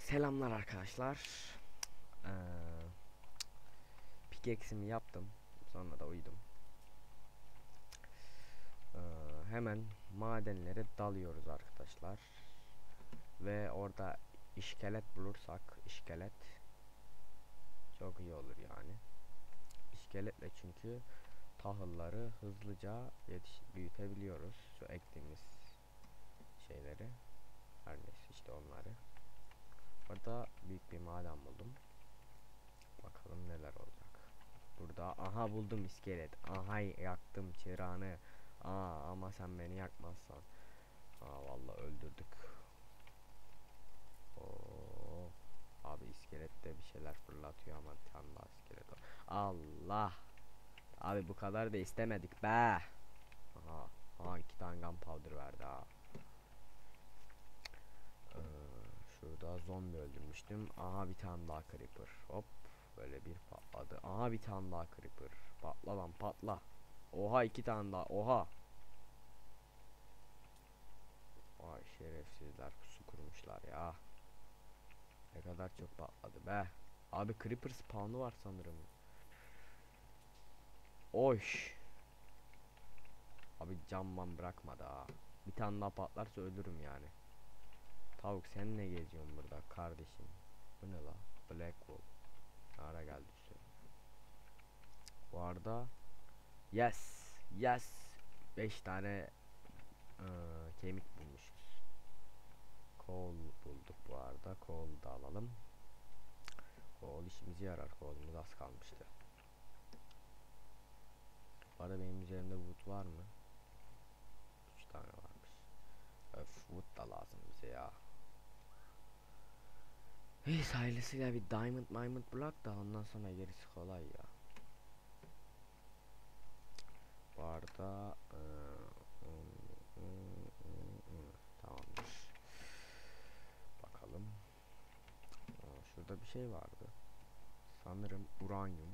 selamlar arkadaşlar. Ee, pickaxe'imi yaptım. Sonra da uyudum. Ee, hemen madenlere dalıyoruz arkadaşlar. Ve orada iskelet bulursak iskelet çok iyi olur yani. İskeletle çünkü tahılları hızlıca yetiş büyütebiliyoruz. Şu ektiğimiz şeyleri. Her neyse işte onları. Burada büyük bir maden buldum. Bakalım neler olacak. Burada aha buldum iskelet. Aha yaktım çırağını. Aa ama sen beni yakmazsan. Aa vallahi öldürdük. Oo. Abi iskelet de bir şeyler fırlatıyor ama tane daha iskelet. Allah. Abi bu kadar da istemedik be. Aha. Aha iki tane gunpowder verdi ha. Ee, şurada zombi öldürmüştüm. Aha bir tane daha creeper. Hop. Böyle bir patladı. Aha bir tane daha creeper. Patla lan patla. Oha iki tane daha. Oha. Vay şerefsizler pusu kurmuşlar ya. Ne kadar çok patladı be. Abi creeper spawn'u var sanırım. Oş. Abi camman bırakmadı ha. Bir tane daha patlarsa ölürüm yani. Tavuk sen ne geziyorsun burada kardeşim? Bu ne la? Black Wolf. Ara geldi üstüne. Bu arada yes yes 5 tane ıı, kemik bulmuşuz. Kol bulduk bu arada. Kol da alalım. Kol işimize yarar. Kolumuz az kalmıştı. Bu arada benim üzerimde wood var mı? 3 tane varmış. Öf wood da lazım bize ya. Neyse ailesiyle bir diamond diamond block da ondan sonra gerisi kolay ya. Bu arada eee, tamamdır. Bakalım. Şurada bir şey vardı. Sanırım uranyum.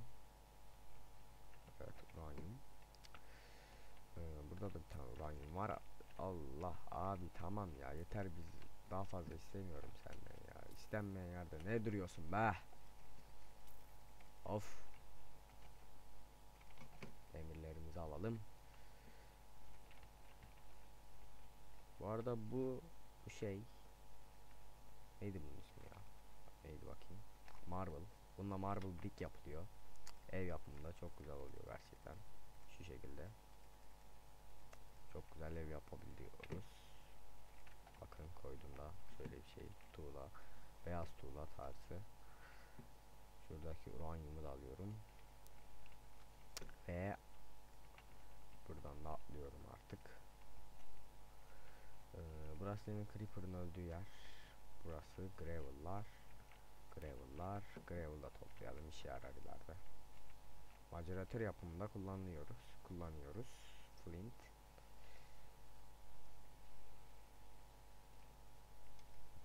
Evet uranyum. Ee, burada da bir tane uranyum var. Allah abi tamam ya yeter biz daha fazla istemiyorum senden ya. İstenmeyen yerde ne duruyorsun be? Of. Demirlerimizi alalım. Bu arada bu şey neydi bunun ismi ya? Neydi bakayım? Marble. Bununla marble brick yapılıyor. Ev yapımında çok güzel oluyor gerçekten. Şu şekilde. Çok güzel ev yapabiliyoruz. Bakın koydum da şöyle bir şey tuğla. Beyaz tuğla tarzı. Şuradaki uranyumu da alıyorum. Ve buradan da atlıyorum artık. Ee, burası benim Creeper'ın öldüğü yer. Burası Gravel'lar. Gravel'lar. Gravel'da toplayalım işe yarar ileride. Maceratör yapımında kullanıyoruz. Kullanıyoruz. Flint.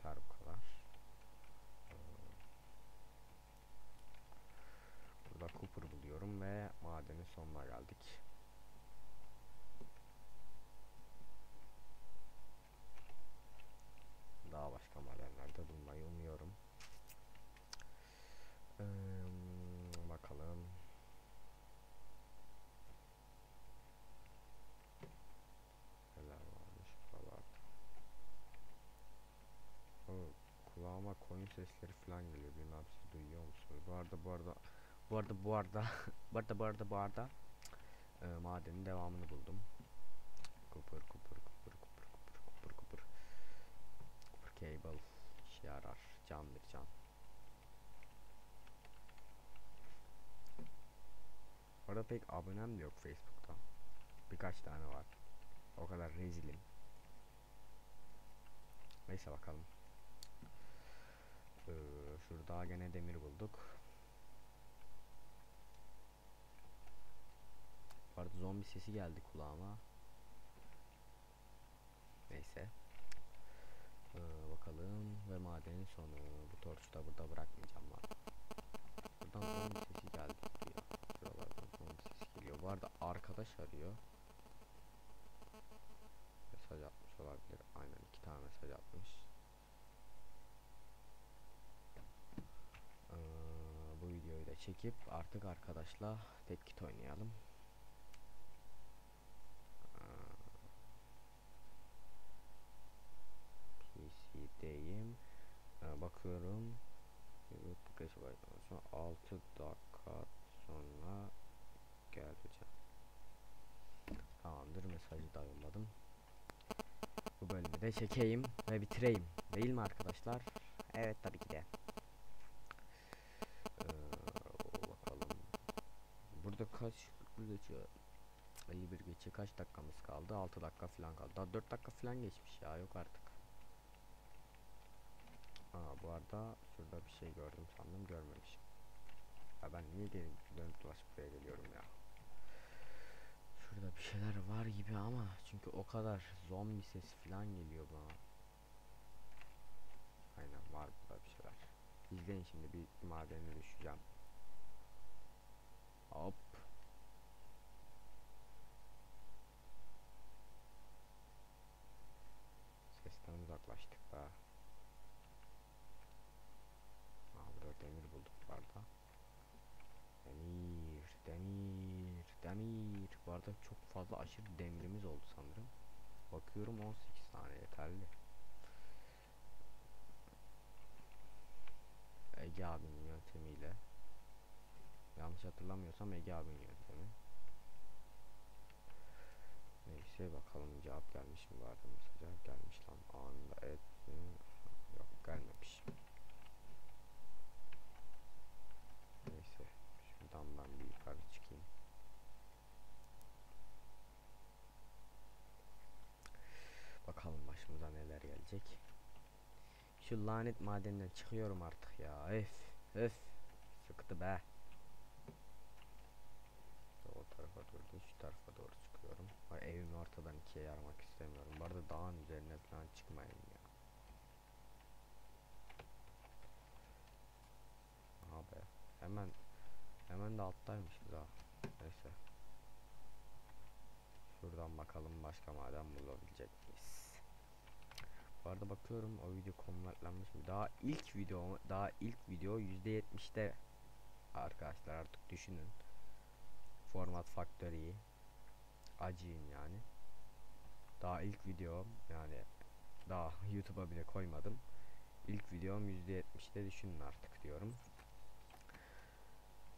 Yeter bu kadar. Ee, Burada Cooper buluyorum ve madenin sonuna geldik. Daha başka madenlerde bulmayı umuyorum. Ee, bakalım. Neler varmış buralarda. Kulağıma koyun sesleri falan geliyor. Bilmem siz duyuyor musunuz? Bu arada bu arada bu arada bu arada bu arada bu arada bu arada e, madenin devamını buldum. Kupur kupur kupur kupur kupur kupur kupur kupur cable işe yarar. Can can. Orada pek abonem de yok Facebook'ta. Birkaç tane var. O kadar rezilim. Neyse bakalım. Ee, şurada gene demir bulduk. zombi sesi geldi kulağıma. Neyse. Ee, bakalım ve madenin sonu. Bu torçu da burada bırakmayacağım ben. Buradan zombi sesi geldi diyor. Şuralardan zombi sesi geliyor. Bu arada arkadaş arıyor. Mesaj atmış olabilir. Aynen iki tane mesaj atmış. Ee, bu videoyu da çekip artık arkadaşla tek oynayalım. Bakıyorum. YouTube geçe başlamak sonra 6 dakika sonra geleceğim. Tamamdır mesajı da yolladım. Bu bölümü de çekeyim ve bitireyim. Değil mi arkadaşlar? Evet tabii ki de. Ee, bakalım. Burada kaç geçiyor? 51 geçe kaç dakikamız kaldı? 6 dakika falan kaldı. Daha 4 dakika falan geçmiş ya yok artık. Aa bu arada şurada bir şey gördüm sandım görmemişim. Ya ben niye gelip dönüp dolaşıp buraya geliyorum ya. Şurada bir şeyler var gibi ama çünkü o kadar zombi sesi falan geliyor bana. Aynen var burada bir şeyler. İzleyin şimdi bir madene düşeceğim. Hop. Sesten uzaklaştık be. Aa burada demir bulduk bu arada. Demir, demir, demir. Bu arada çok fazla aşırı demirimiz oldu sanırım. Bakıyorum 18 tane yeterli. Ege abinin yöntemiyle. Yanlış hatırlamıyorsam Ege abinin yöntemi. Neyse bakalım cevap gelmiş mi vardı mesaja gelmiş lan anında et mi? yok gelmemiş. Neyse şuradan ben bir yukarı çıkayım. Bakalım başımıza neler gelecek. Şu lanet madenden çıkıyorum artık ya. Öf öf. Sıktı be. O tarafa doğru şu tarafa doğru çıkıyorum. Ay, evimi ortadan ikiye yarmak istemiyorum. Bu dağın üzerine falan çıkmayın ya. Aha be. Hemen hemen de alttaymışız ha. Neyse. Şuradan bakalım başka maden bulabilecek arada bakıyorum o video konvertlenmiş mi? Daha ilk video daha ilk video %70'te arkadaşlar artık düşünün. Format Factory'yi acıyın yani. Daha ilk videom yani daha YouTube'a bile koymadım. İlk videom %70'te düşünün artık diyorum.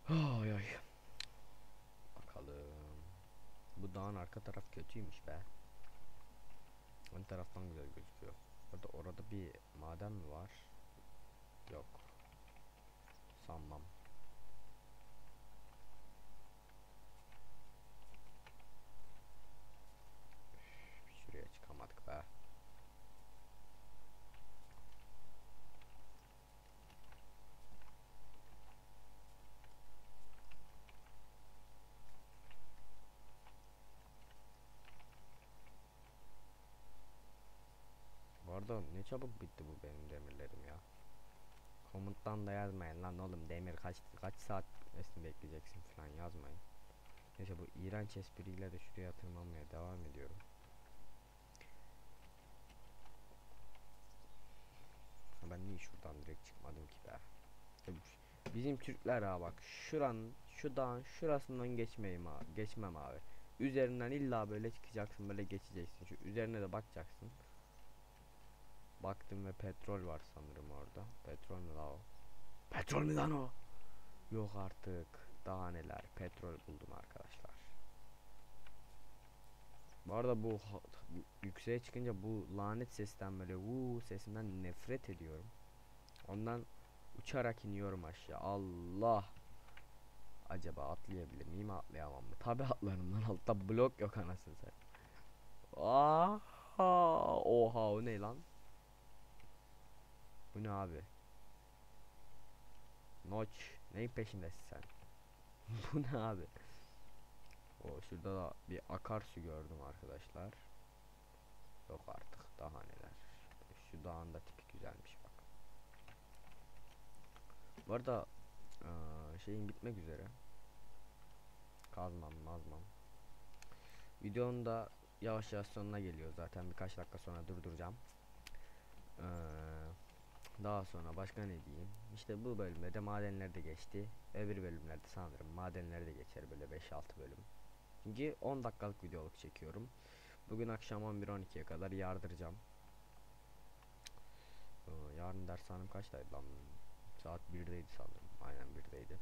Ay ay. Bakalım. Bu dağın arka taraf kötüymüş be. Ön taraftan güzel gözüküyor. Orada orada bir maden mi var? Yok. Sanmam. Üf, Şuraya çıkamadık be. Arada ne çabuk bitti bu benim demirlerim ya. Komuttan da yazmayın lan oğlum demir kaç kaç saat bitmesini bekleyeceksin falan yazmayın. Neyse bu iğrenç espriyle de şuraya tırmanmaya devam ediyorum. Ben niye şuradan direkt çıkmadım ki be? Bizim Türkler ha bak şuranın şu dağın şurasından geçmeyeyim abi geçmem abi. Üzerinden illa böyle çıkacaksın böyle geçeceksin. Şu üzerine de bakacaksın. Baktım ve petrol var sanırım orada. Petrol mü la o? Petrol mü lan o? Yok artık. Daha neler. Petrol buldum arkadaşlar. Bu arada bu yükseğe çıkınca bu lanet sesten böyle vuu sesinden nefret ediyorum. Ondan uçarak iniyorum aşağı. Allah. Acaba atlayabilir miyim atlayamam mı? Tabi atlarım lan altta blok yok anasını sen. Aha, oha o ne lan? Bu ne abi? Noç. Neyin peşindesin sen? Bu ne abi? O şurada da bir akarsu gördüm arkadaşlar. Yok artık daha neler. Şu dağın da tipi güzelmiş bak. Bu arada eee, şeyin bitmek üzere. Kazmam mazmam. Videonun da yavaş yavaş sonuna geliyor zaten birkaç dakika sonra durduracağım. Eee Daha sonra başka ne diyeyim? İşte bu bölümde de madenler de geçti. Öbür bölümlerde sanırım madenler de geçer böyle 5-6 bölüm. Çünkü 10 dakikalık videoluk çekiyorum. Bugün akşam 11-12'ye kadar yardıracağım. Ee, yarın dershanem kaçtaydı lan? Saat 1'deydi sanırım. Aynen 1'deydi.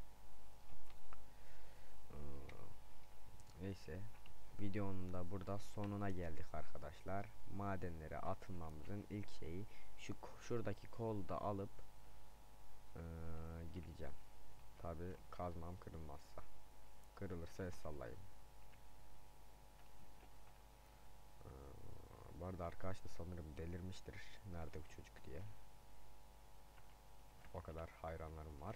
Ee, neyse. Videonun da burada sonuna geldik arkadaşlar. Madenlere atılmamızın ilk şeyi şu şuradaki kolu da alıp eee, gideceğim. Tabi kazmam kırılmazsa. Kırılırsa el sallayayım. Eee, bu arada arkadaş da sanırım delirmiştir. Nerede bu çocuk diye. O kadar hayranlarım var.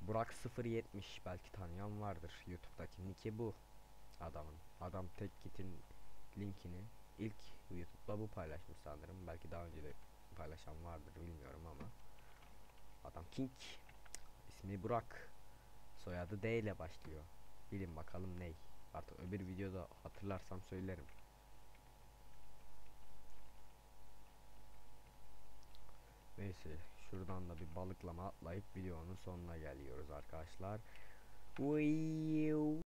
Burak 070 belki tanıyan vardır. YouTube'daki nicki bu adamın. Adam tek kitin linkini ilk YouTube'da bu paylaşmış sanırım. Belki daha önce de paylaşan vardır bilmiyorum ama. Adam King. İsmi Burak. Soyadı D ile başlıyor. Bilin bakalım ney. Artık öbür videoda hatırlarsam söylerim. Neyse şuradan da bir balıklama atlayıp videonun sonuna geliyoruz arkadaşlar. Uyuu.